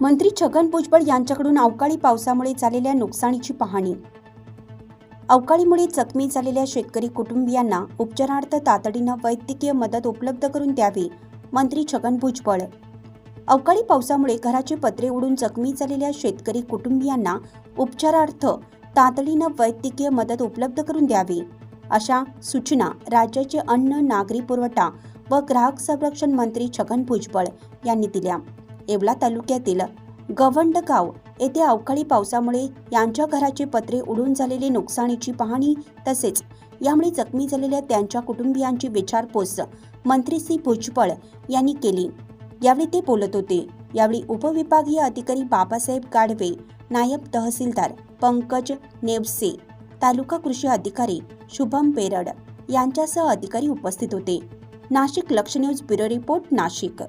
मंत्री छगन भुजबळ यांच्याकडून अवकाळी पावसामुळे झालेल्या नुकसानीची पाहणी. अवकाळीमुळे जखमी झालेल्या शेतकरी कुटुंबियांना उपचारार्थ तातडीनं वैद्यकीय मदत उपलब्ध करून द्यावी मंत्री छगन भुजबळ. अवकाळी पावसामुळे घराचे पत्रे उडून जखमी झालेल्या शेतकरी कुटुंबियांना उपचारार्थ तातडीनं वैद्यकीय मदत उपलब्ध करून द्यावी अशा सूचना राज्याचे अन्न नागरी पुरवठा व ग्राहक संरक्षण मंत्री छगन भुजबळ यांनी दिल्या. येवला तालुक्यातील गवंडगाव येथे अवकाळी पावसामुळे यांच्या घराचे पत्रे उडून झालेले नुकसानीची पाहणी तसेच यामुळे जखमी झालेल्या त्यांच्या कुटुंबियांची विचारपूस मंत्री सी. भुजबळ यांनी केली. यावेळी ते बोलत होते. यावेळी उपविभागीय अधिकारी बाबासाहेब गाढवे नायब तहसीलदार पंकज नेवसे तालुका कृषी अधिकारी शुभम पेरड यांच्यासह अधिकारी उपस्थित होते. नाशिक लक्ष न्यूज ब्युरो रिपोर्ट नाशिक.